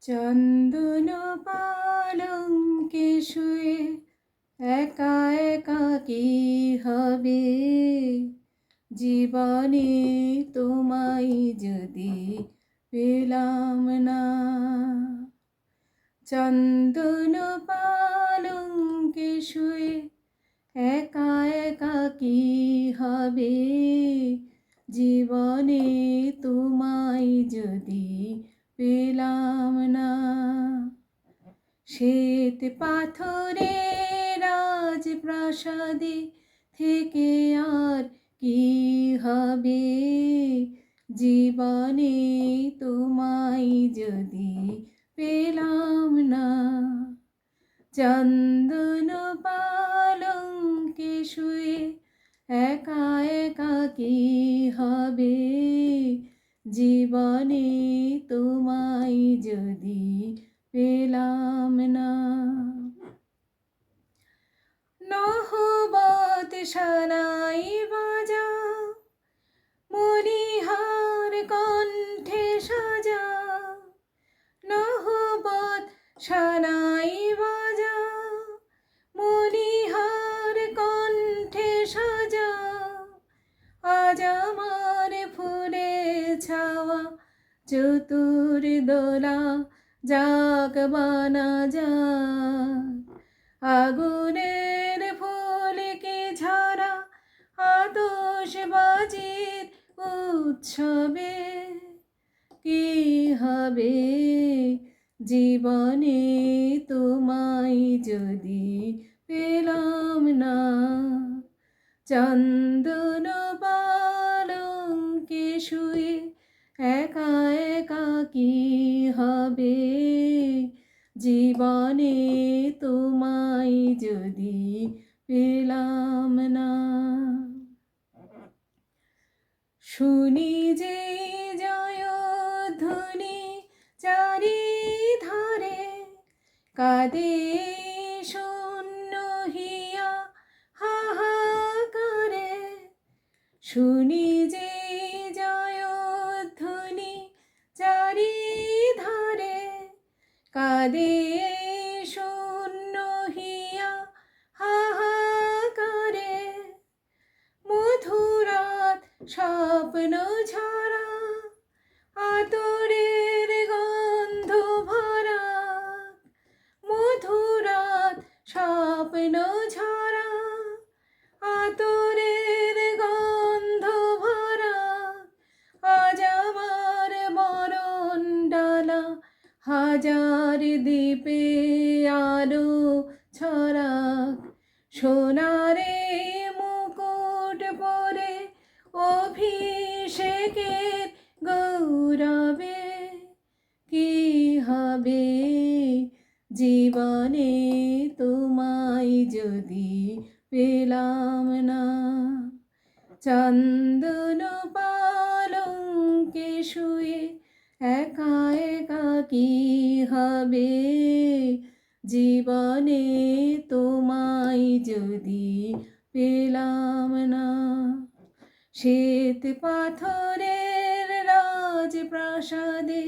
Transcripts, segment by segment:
চন্দন পালঙ্কে শুয়ে একা একা কি হবে? জীবনে তোমায় যদি পেলাম না। চন্দন পালঙ্কে শুয়ে একা একা কি হবে? জীবনে তোমায় যদি পেলাম শ্বেত পাথরে রাজপ্রাসাদে থেকে আর কি হবে? জীবনে তোমায় যদি পেলাম না, চন্দন পালঙ্কে শুয়ে একা একা কি হবে? জীবনে তোমায় যদি পেলাম না। নহবত সানাই বাজা মনিহার কণ্ঠে সাজা। নহবত সানাই বাজা মনিহার কণ্ঠে সাজা। আজ আমার ফুলে ছাওয়া চতুর দোলা যাক বানা যা আগুনের ফুলকে ঝরা আতস বাজির উৎসবে? কি হবে জীবনে তোমায় যদি পেলাম না? চন্দন পালঙ্কে শুয়ে একা একা কি হবে? জীবনে তোমায় যদি পেলাম না। শুনি যে জয়ধ্বনি চারি ধারে কাদে শূন্য হিয়া হাহাকারে। শুনি যে কাদে শূন্য হিয়া হাহাকারে। মধুরাত স্বপ্ন ঝরা, আতরের গন্ধ ভরা। মধুরাত স্বপ্ন ঝরা, আতরের গন্ধ ভরা। আজ আমার মরণ ডালা হাজার আলো ছড়াক। সোনারে মুকুট পরে অভিষেকের গৌরবে কি হবে? জীবনে তোমায় যদি পেলাম না, চন্দন পালঙ্কে শুয়ে একা একা কি হবে? জীবনে তোমায় যদি পেলাম না। শ্বেত পাথরের রাজপ্রাসাদে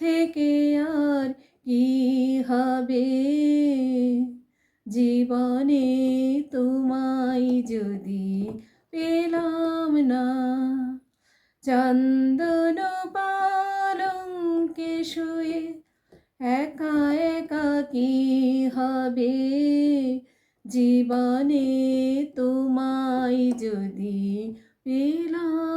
থেকে আর কি হবে? জীবনে তোমায় যদি পেলাম না। চন্দন পালঙ্কে শুয়ে একা একা কি হবে জীবনে তোমায় যদি পেলাম